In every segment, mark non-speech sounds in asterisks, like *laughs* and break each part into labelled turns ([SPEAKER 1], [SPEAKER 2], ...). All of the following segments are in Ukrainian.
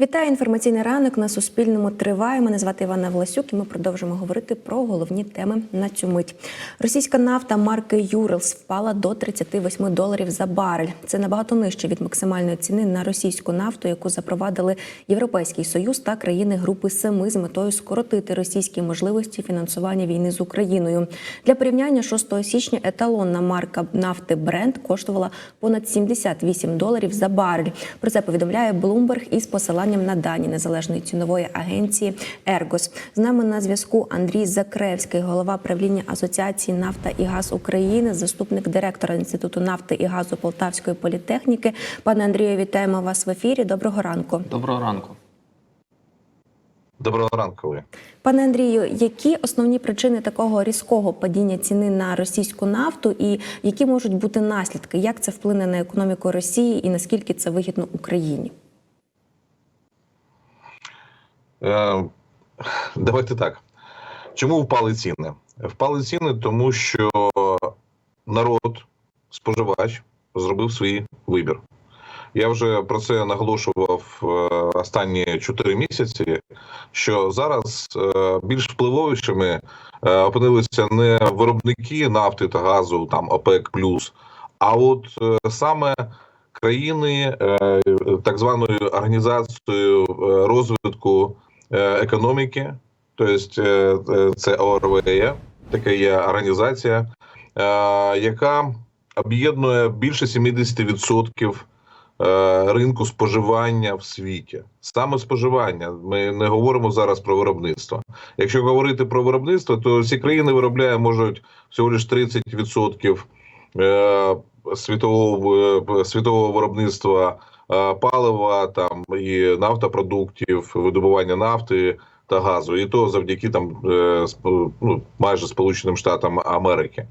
[SPEAKER 1] Вітаю інформаційний ранок на Суспільному. Триває. Мене звати Івана Власюк, і ми продовжимо говорити про головні теми на цю мить. Російська нафта марки Юрелс впала до 38 доларів за барель. Це набагато нижче від максимальної ціни на російську нафту, яку запровадили Європейський Союз та країни Групи Семи з метою скоротити російські можливості фінансування війни з Україною. Для порівняння 6 січня еталонна марка нафти Brent коштувала понад 78 доларів за барель. Про це повідомляє Bloomberg із посиланням на дані незалежної цінової агенції Ергос. З нами на зв'язку Андрій Закревський, голова правління Асоціації Нафта і газ України, заступник директора інституту нафти і газу Полтавської політехніки. Пане Андрію, вітаємо вас в ефірі. Доброго ранку.
[SPEAKER 2] Доброго ранку.
[SPEAKER 3] Доброго ранку. ви.
[SPEAKER 1] Пане Андрію, які основні причини такого різкого падіння ціни на російську нафту, і які можуть бути наслідки? Як це вплине на економіку Росії і наскільки це вигідно Україні?
[SPEAKER 3] Е, давайте так. Чому впали ціни? Впали ціни, тому що народ, споживач, зробив свій вибір. Я вже про це наголошував е, останні 4 місяці. Що зараз е, більш впливовішими е, опинилися не виробники нафти та газу, там ОПЕК а от е, саме країни е, так званою організацією е, розвитку е, економіки, тобто е, е, це ОРВЕ, така є організація, е, яка об'єднує більше 70% е, ринку споживання в світі. Саме споживання. Ми не говоримо зараз про виробництво. Якщо говорити про виробництво, то ці країни виробляють можуть всього лиш 30% е, світового е, світового виробництва е, палива там і нафтопродуктів, видобування нафти та газу, і то завдяки там е, ну, майже Сполученим Штатам Америки.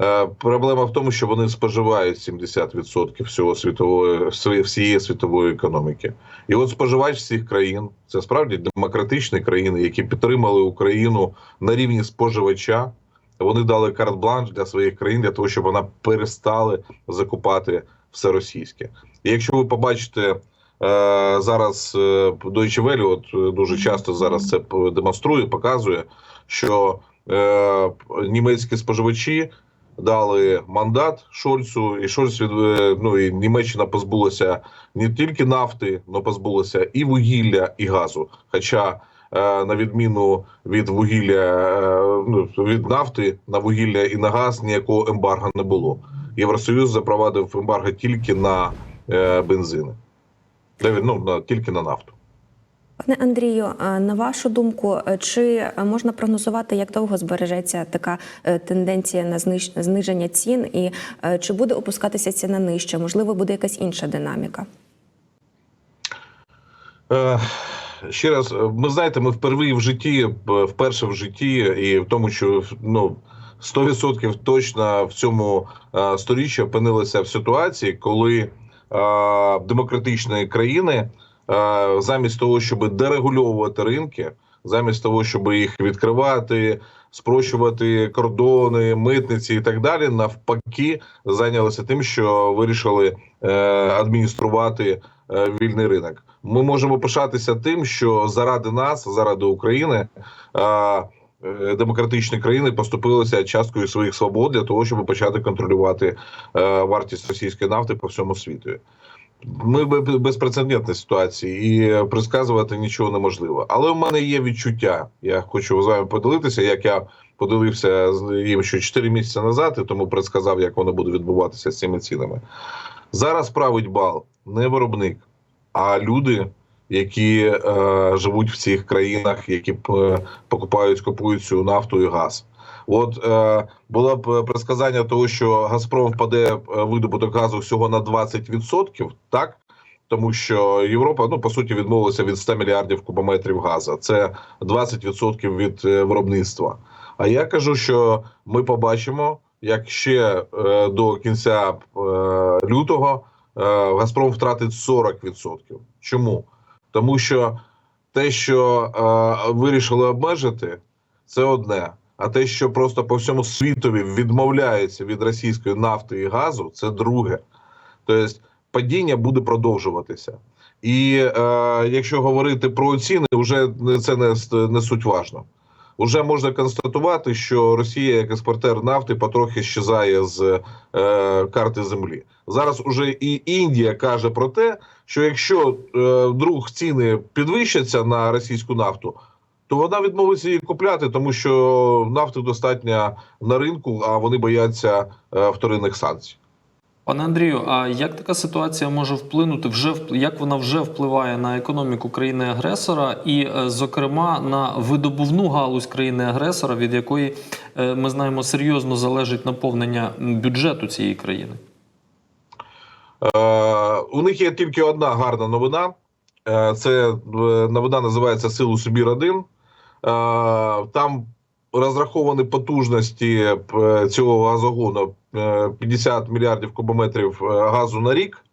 [SPEAKER 3] Е, Проблема в тому, що вони споживають 70% всього світової всієї світової економіки. І от споживач цих країн це справді демократичні країни, які підтримали Україну на рівні споживача. Вони дали карт-бланш для своїх країн для того, щоб вона перестали закупати все російське. І якщо ви побачите е, зараз е, Deutsche Welle, от е, дуже часто зараз це демонструє, показує, що е, німецькі споживачі дали мандат Шольцу, і Шольц від ну і Німеччина позбулася не тільки нафти, але позбулася і вугілля, і газу. Хоча е, на відміну від вугілля, е, ну від нафти на вугілля і на газ ніякого ембарго не було. Євросоюз запровадив ембарго тільки на е, бензини, ну тільки на нафту.
[SPEAKER 1] Пане Андрію, на вашу думку, е, чи можна прогнозувати, як довго збережеться така е, тенденція на зниження цін, і чи буде опускатися ціна нижче? Можливо, буде якась інша динаміка?
[SPEAKER 3] Ще раз, ми знаєте, ми вперше в житті, вперше в житті, і в тому, що ну 100% точно в цьому е, сторіччі опинилися в ситуації, коли е, демократичні країни е, замість того, щоб дерегульовувати ринки, замість того, щоб їх відкривати, спрощувати кордони, митниці і так далі, навпаки, зайнялися тим, що вирішили адмініструвати вільний ринок. Ми можемо пишатися тим, що заради нас, заради України, демократичні країни поступилися часткою своїх свобод для того, щоб почати контролювати е, вартість російської нафти по всьому світу. Ми в бе- безпрецедентній ситуації і предсказувати нічого неможливо. Але в мене є відчуття. Я хочу з вами поділитися, як я поділився з їм ще 4 місяці назад, і тому предсказав, як воно буде відбуватися з цими цінами. Зараз править бал не виробник, а люди, які е, живуть в цих країнах, які е, покупають, купують цю нафту і газ. От е, було б предсказання того, що Газпром впаде е, видобуток газу всього на 20%, так? Тому що Європа, ну по суті, відмовилася від 100 мільярдів кубометрів газу. Це 20% від е, виробництва. А я кажу, що ми побачимо, як ще е, до кінця е, лютого е, Газпром втратить 40%. Чому? Тому що те, що е, вирішили обмежити, це одне. А те, що просто по всьому світові відмовляються від російської нафти і газу, це друге. Тобто падіння буде продовжуватися. І е, якщо говорити про ціни, вже це не, не суть важно. Уже можна констатувати, що Росія як експортер нафти потрохи щезає з е, карти землі. Зараз уже і Індія каже про те, що якщо е, вдруг ціни підвищаться на російську нафту, то вона відмовиться її купляти, тому що нафти достатньо на ринку, а вони бояться е, вторинних санкцій.
[SPEAKER 2] Пане Андрію, а як така ситуація може вплинути вже як вона вже впливає на економіку країни-агресора, і, е, зокрема, на видобувну галузь країни-агресора, від якої ми знаємо серйозно залежить наповнення бюджету цієї країни?
[SPEAKER 3] Е, у них є тільки одна гарна новина. Е, це е, новина називається Силу Сибір 1 Е, там розраховані потужності цього газогону е, 50 мільярдів кубометрів газу на рік.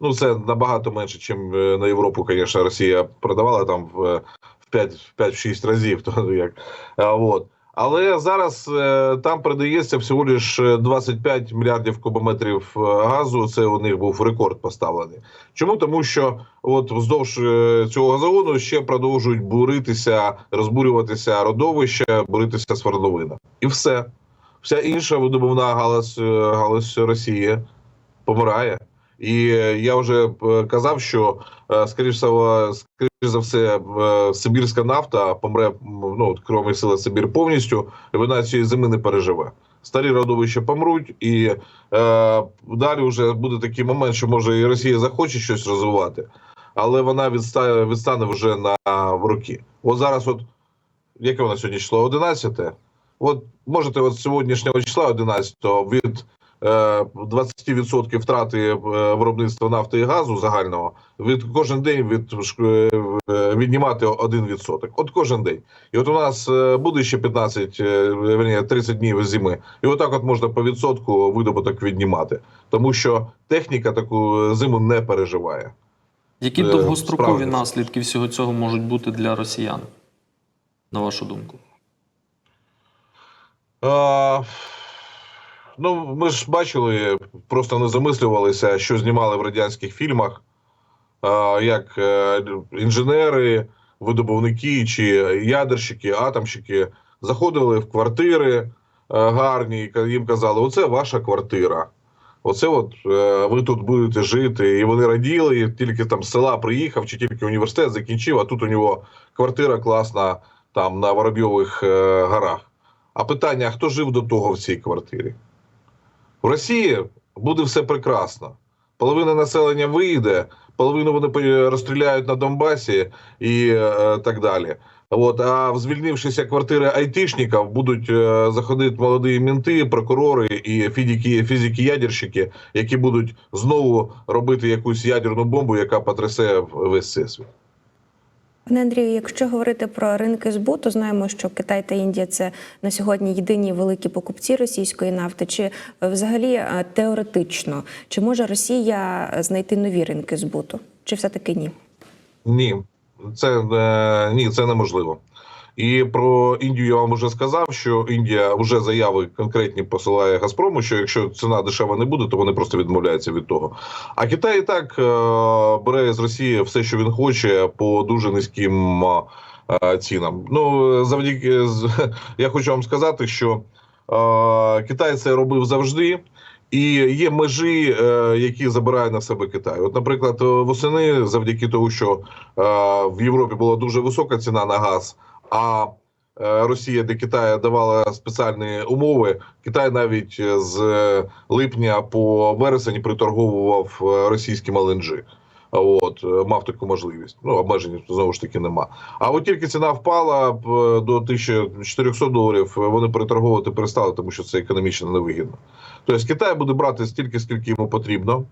[SPEAKER 3] Ну, це набагато менше, ніж на Європу, звісно, Росія продавала там в, в 5-6 разів. *laughs* То як, от. Але зараз е, там продається всього лиш 25 мільярдів кубометрів е, газу. Це у них був рекорд поставлений. Чому? Тому що от вздовж е, цього газогону ще продовжують буритися, розбурюватися родовища, буритися свердловина. І все. Вся інша видобувна е, галузь Росії помирає. І е, я вже е, казав, що е, скоріш за все сибірська нафта помре ну кроме сили Сибір повністю, і вона цієї зими не переживе. Старі родовища помруть, і е, далі вже буде такий момент, що може і Росія захоче щось розвивати, але вона відстане, відстане вже на роки. От зараз, от яке нас сьогодні число? 11? От можете от сьогоднішнього числа 11 від 20% втрати е, виробництва нафти і газу загального від кожен день від е, віднімати 1%. От кожен день. І от у нас е, буде ще 15, е, верні, 30 днів зими. І отак от можна по відсотку видобуток віднімати. Тому що техніка таку зиму не переживає.
[SPEAKER 2] Які
[SPEAKER 3] Е,
[SPEAKER 2] довгострокові
[SPEAKER 3] справді.
[SPEAKER 2] наслідки всього цього можуть бути для росіян? На вашу думку?
[SPEAKER 3] А, ну, ми ж бачили, просто не замислювалися, що знімали в радянських фільмах, як е, інженери, видобувники чи ядерщики, атомщики заходили в квартири е, гарні, і їм казали: оце ваша квартира. Оце от е, ви тут будете жити. І вони раділи, і тільки там з села приїхав, чи тільки університет закінчив, а тут у нього квартира класна там на Воробйових горах. А питання: хто жив до того в цій квартирі? В Росії буде все прекрасно. Половина населення вийде, половину вони розстріляють на Донбасі і е, так далі. От, а в звільнившися квартири айтишників будуть е, заходити молоді мінти, прокурори і фізики, фізики-ядерщики, які будуть знову робити якусь ядерну бомбу, яка потрясе весь всесвіт.
[SPEAKER 1] Пане Андрію, якщо говорити про ринки збуту, знаємо, що Китай та Індія це на сьогодні єдині великі покупці російської нафти. Чи е, взагалі е, теоретично чи може Росія знайти нові ринки збуту? Чи все таки ні?
[SPEAKER 3] Ні, це е, ні, це неможливо. І про Індію я вам вже сказав, що Індія вже заяви конкретні посилає Газпрому, що якщо ціна дешева не буде, то вони просто відмовляються від того. А Китай і так е, бере з Росії все, що він хоче, по дуже низьким е, цінам. Ну завдяки *laughs* я хочу вам сказати, що е, Китай це робив завжди. І є межі, які забирає на себе Китай. От, наприклад, восени, завдяки тому, що в Європі була дуже висока ціна на газ, а е, Росія для Китаю давала спеціальні умови. Китай навіть е, з липня по вересень приторговував е, російським ЛНЖ. От е, мав таку можливість. Ну обмежень знову ж таки нема. А от тільки ціна впала е, до 1400 доларів. е, Вони переторговувати перестали, тому що це економічно невигідно. Тобто Китай буде брати стільки, скільки йому потрібно.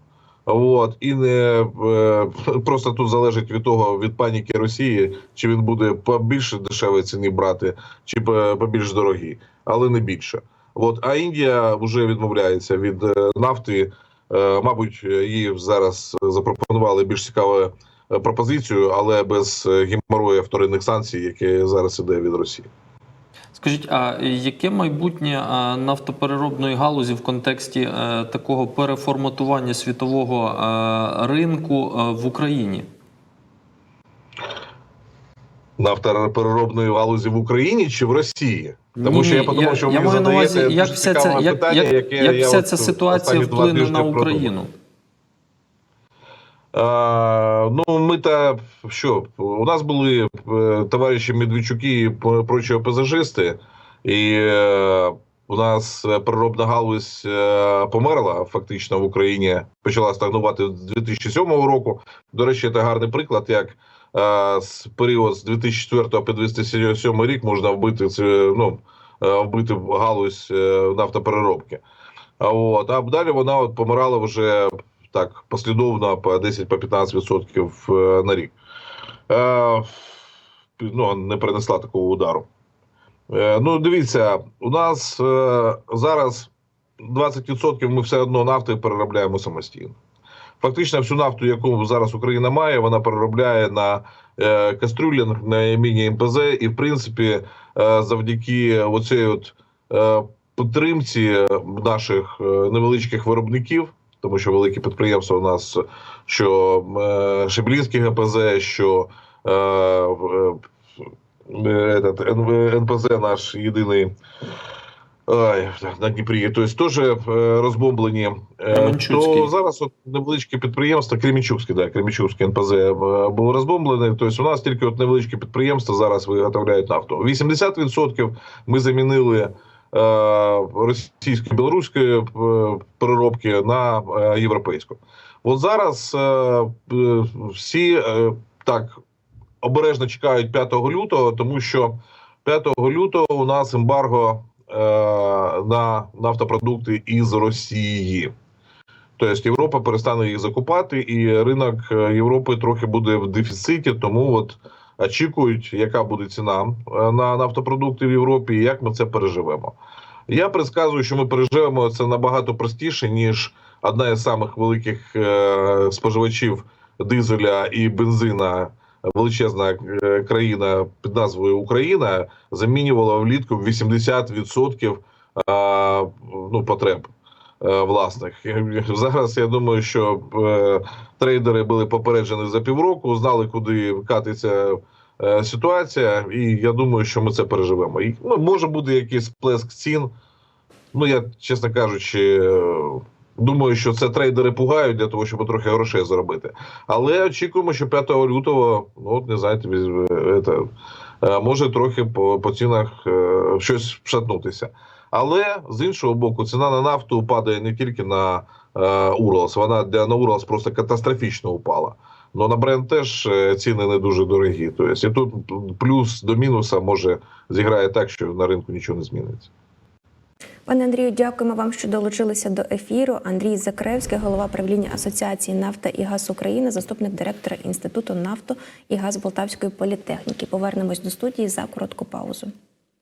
[SPEAKER 3] От і не е, просто тут залежить від того від паніки Росії, чи він буде по більш дешевій ціні брати, чи по, більш дорогі, але не більше. От а Індія вже відмовляється від е, нафти. Е, мабуть, їй зараз запропонували більш цікаву пропозицію, але без геморою вторинних санкцій, яке зараз іде від Росії.
[SPEAKER 2] Скажіть, а яке майбутнє нафтопереробної галузі в контексті е, такого переформатування світового е, ринку е, в Україні?
[SPEAKER 3] Нафтопереробної галузі в Україні чи в Росії? Тому ні, що я подумав, що я, ви
[SPEAKER 2] я маю на увазі, як вся ця як, як, як вся ця ситуація вплине на Україну.
[SPEAKER 3] Продумав ну, ми та що у нас були е, товариші Медведчуки і прочі опозажисти, і е, у нас е, переробна галузь померла фактично в Україні, почала стагнувати з 2007 року. До речі, це гарний приклад, як з період з 2004 по 2007 рік можна вбити ну, вбити галузь нафтопереробки. А от а далі вона от помирала вже так послідовно по 10-15% е, на рік. Е, ну, не перенесла такого удару. Е, ну, дивіться, у нас зараз 20% ми все одно нафти переробляємо самостійно. Фактично, всю нафту, яку зараз Україна має, вона переробляє на кастрюлінг, на міні-МПЗ, і в принципі, завдяки оцій от підтримці наших невеличких виробників, тому що великі підприємства у нас, що е, Шеблінський ГПЗ, що е, е, е, НПЗ наш єдиний. Ай, на Дніпрі, тобто теж е, розбомблені. Е, То зараз от невеличке підприємство, Кремічуцьке, да, Кремічуцьке НПЗ е, було розбомблене. Тобто у нас тільки от невеличкі підприємства зараз виготовляють нафту. 80% ми замінили е, російської білоруської е, переробки на е, європейську. От зараз всі так обережно чекають 5 лютого, тому що 5 лютого у нас ембарго на нафтопродукти із Росії. Тобто Європа перестане їх закупати, і ринок Європи трохи буде в дефіциті, тому от очікують, яка буде ціна е, на нафтопродукти в Європі, і як ми це переживемо. Я предсказую, що ми переживемо це набагато простіше, ніж одна із самих великих е, споживачів дизеля і бензина, величезна е, країна під назвою Україна, замінювала влітку 80% е, ну, потреб власних. *laughs* Зараз я думаю, що е, трейдери були попереджені за півроку, знали, куди катиться е, ситуація, і я думаю, що ми це переживемо. І, ну, може буде якийсь сплеск цін. Ну, я, чесно кажучи, е, думаю, що це трейдери пугають для того, щоб трохи грошей заробити. Але очікуємо, що 5 лютого, ну от не знаєте, е, це, е, може трохи по, по цінах е, щось вшатнутися. Але з іншого боку, ціна на нафту падає не тільки на е, Уралс, вона для на Уралс просто катастрофічно упала. Ну на бренд теж е, ціни не дуже дорогі. Тобто, і тут плюс до мінуса може зіграє так, що на ринку нічого не зміниться.
[SPEAKER 1] Пане Андрію, дякуємо вам, що долучилися до ефіру. Андрій Закревський, голова правління Асоціації Нафта і газ України, заступник директора Інституту нафто і газ Полтавської політехніки. Повернемось до студії за коротку паузу.